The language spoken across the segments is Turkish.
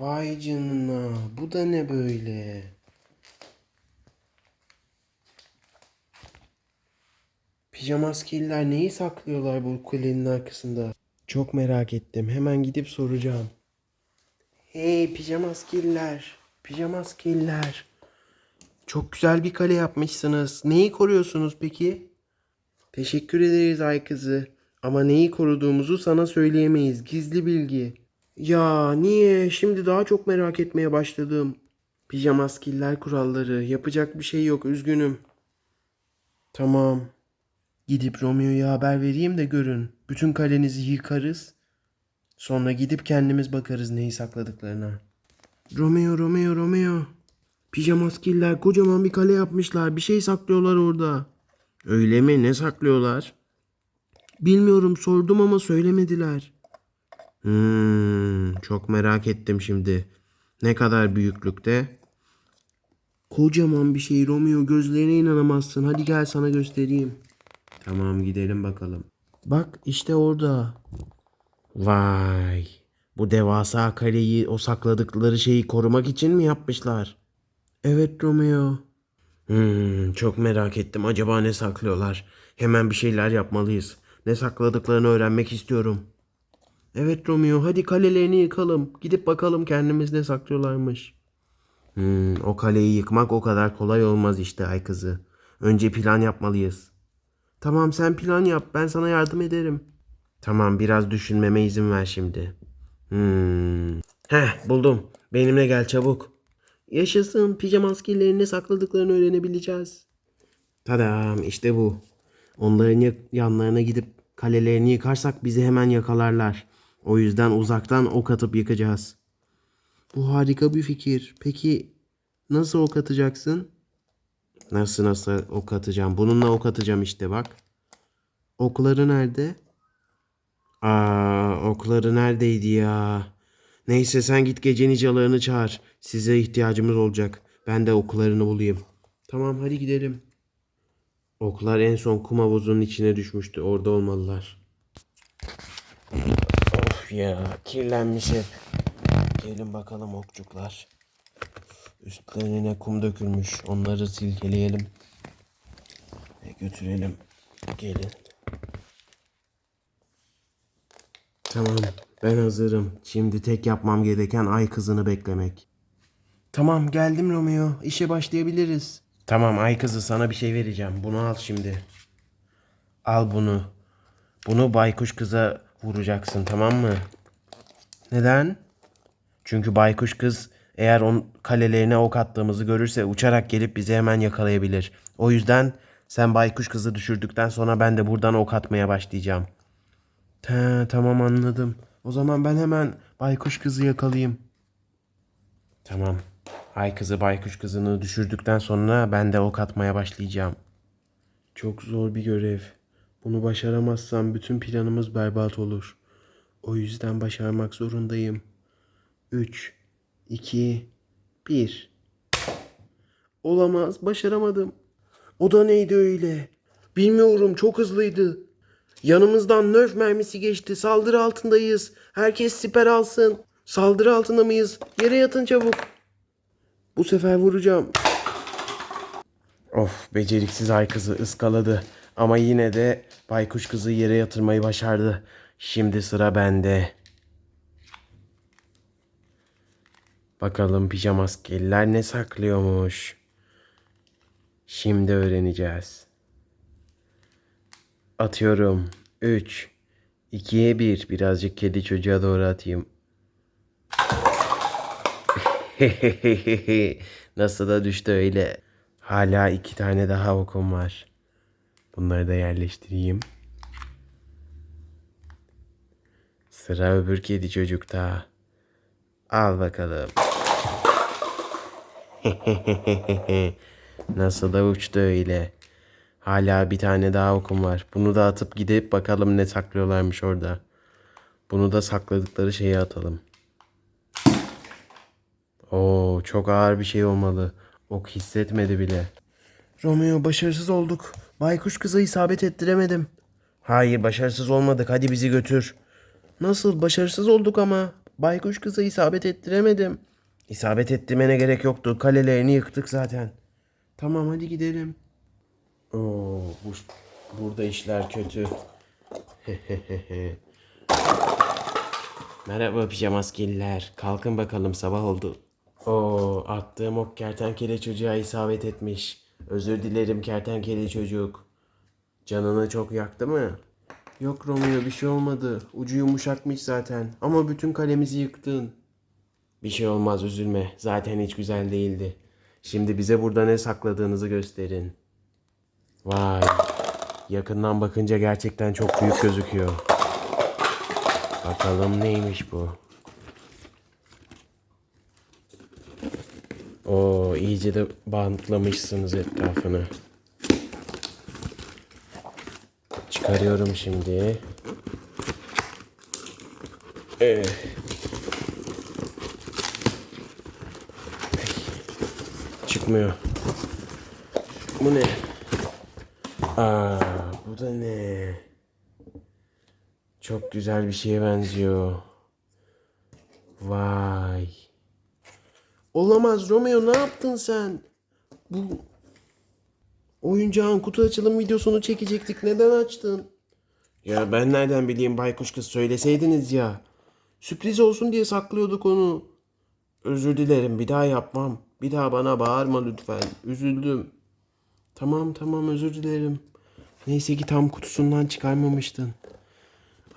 Vay canına. Bu da ne böyle? Pijama askeriler neyi saklıyorlar bu kulenin arkasında? Çok merak ettim. Hemen gidip soracağım. Hey pijama askeriler. Pijama askeriler. Çok güzel bir kale yapmışsınız. Neyi koruyorsunuz peki? Teşekkür ederiz ay kızı. Ama neyi koruduğumuzu sana söyleyemeyiz. Gizli bilgi. Ya niye? Şimdi daha çok merak etmeye başladım. Pijama skiller kuralları. Yapacak bir şey yok. Üzgünüm. Tamam. Gidip Romeo'ya haber vereyim de görün. Bütün kalenizi yıkarız. Sonra gidip kendimiz bakarız neyi sakladıklarına. Romeo, Romeo, Romeo. Pijama skiller kocaman bir kale yapmışlar. Bir şey saklıyorlar orada. Öyle mi? Ne saklıyorlar? Bilmiyorum sordum ama söylemediler. Hmm, çok merak ettim şimdi. Ne kadar büyüklükte? Kocaman bir şey Romeo gözlerine inanamazsın. Hadi gel sana göstereyim. Tamam gidelim bakalım. Bak işte orada. Vay. Bu devasa kaleyi o sakladıkları şeyi korumak için mi yapmışlar? Evet Romeo. Hmm, çok merak ettim. Acaba ne saklıyorlar? Hemen bir şeyler yapmalıyız. Ne sakladıklarını öğrenmek istiyorum. Evet Romeo, hadi kalelerini yıkalım. Gidip bakalım kendimiz ne saklıyorlarmış. Hmm, o kaleyi yıkmak o kadar kolay olmaz işte ay kızı. Önce plan yapmalıyız. Tamam sen plan yap, ben sana yardım ederim. Tamam biraz düşünmeme izin ver şimdi. Hmm. Heh buldum. Benimle gel çabuk. Yaşasın pijama askerlerin ne sakladıklarını öğrenebileceğiz. Tadam işte bu. Onların ya- yanlarına gidip kalelerini yıkarsak bizi hemen yakalarlar. O yüzden uzaktan ok atıp yıkacağız. Bu harika bir fikir. Peki nasıl ok atacaksın? Nasıl nasıl ok atacağım? Bununla ok atacağım işte bak. Okları nerede? Aa, okları neredeydi ya? Neyse sen git gece nicalarını çağır. Size ihtiyacımız olacak. Ben de oklarını bulayım. Tamam hadi gidelim. Oklar en son kum havuzunun içine düşmüştü. Orada olmalılar. Ya kirlenmiş hep. Gelin bakalım okçuklar. Üstlerine kum dökülmüş. Onları silkeleyelim. Ve götürelim. Gelin. Tamam, ben hazırım. Şimdi tek yapmam gereken ay kızını beklemek. Tamam, geldim Romeo. İşe başlayabiliriz. Tamam, ay kızı sana bir şey vereceğim. Bunu al şimdi. Al bunu. Bunu baykuş kıza vuracaksın, tamam mı? Neden? Çünkü baykuş kız eğer on kalelerine ok attığımızı görürse uçarak gelip bizi hemen yakalayabilir. O yüzden sen baykuş kızı düşürdükten sonra ben de buradan ok atmaya başlayacağım. He, tamam anladım. O zaman ben hemen baykuş kızı yakalayayım. Tamam. Ay kızı baykuş kızını düşürdükten sonra ben de ok atmaya başlayacağım. Çok zor bir görev. Bunu başaramazsam bütün planımız berbat olur. O yüzden başarmak zorundayım. 3, 2, 1. Olamaz, başaramadım. O da neydi öyle? Bilmiyorum, çok hızlıydı. Yanımızdan nöf mermisi geçti. Saldırı altındayız. Herkes siper alsın. Saldırı altında mıyız? Yere yatın çabuk. Bu sefer vuracağım. Of beceriksiz ay kızı ıskaladı. Ama yine de baykuş kızı yere yatırmayı başardı. Şimdi sıra bende. Bakalım pijama askerler ne saklıyormuş. Şimdi öğreneceğiz. Atıyorum. 3, 2'ye 1. Birazcık kedi çocuğa doğru atayım. Nasıl da düştü öyle. Hala iki tane daha okum var. Bunları da yerleştireyim. Sıra öbür kedi çocukta. Al bakalım. Nasıl da uçtu öyle. Hala bir tane daha okum var. Bunu da atıp gidip bakalım ne saklıyorlarmış orada. Bunu da sakladıkları şeye atalım. Oo, çok ağır bir şey olmalı. Ok hissetmedi bile. Romeo başarısız olduk. Baykuş kıza isabet ettiremedim. Hayır başarısız olmadık. Hadi bizi götür. Nasıl başarısız olduk ama. Baykuş kıza isabet ettiremedim. İsabet ettirmene gerek yoktu. Kalelerini yıktık zaten. Tamam hadi gidelim. Oo, bu, burada işler kötü. Merhaba pijamaskeliler. Kalkın bakalım sabah oldu. Oo, attığım ok kertenkele çocuğa isabet etmiş. Özür dilerim kertenkele çocuk. Canını çok yaktı mı? Yok Romeo bir şey olmadı. Ucu yumuşakmış zaten. Ama bütün kalemizi yıktın. Bir şey olmaz üzülme. Zaten hiç güzel değildi. Şimdi bize burada ne sakladığınızı gösterin. Vay. Yakından bakınca gerçekten çok büyük gözüküyor. Bakalım neymiş bu? Oo, iyice de bantlamışsınız etrafını. Çıkarıyorum şimdi. Ee. Çıkmıyor. Bu ne? Aa, bu da ne? Çok güzel bir şeye benziyor. Vay. Olamaz Romeo ne yaptın sen? Bu oyuncağın kutu açılım videosunu çekecektik. Neden açtın? Ya ben nereden bileyim baykuş kız söyleseydiniz ya. Sürpriz olsun diye saklıyorduk onu. Özür dilerim bir daha yapmam. Bir daha bana bağırma lütfen. Üzüldüm. Tamam tamam özür dilerim. Neyse ki tam kutusundan çıkarmamıştın.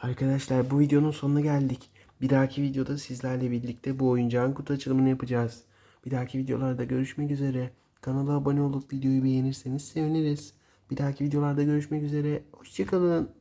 Arkadaşlar bu videonun sonuna geldik. Bir dahaki videoda sizlerle birlikte bu oyuncağın kutu açılımını yapacağız. Bir dahaki videolarda görüşmek üzere. Kanala abone olup videoyu beğenirseniz seviniriz. Bir dahaki videolarda görüşmek üzere. Hoşçakalın.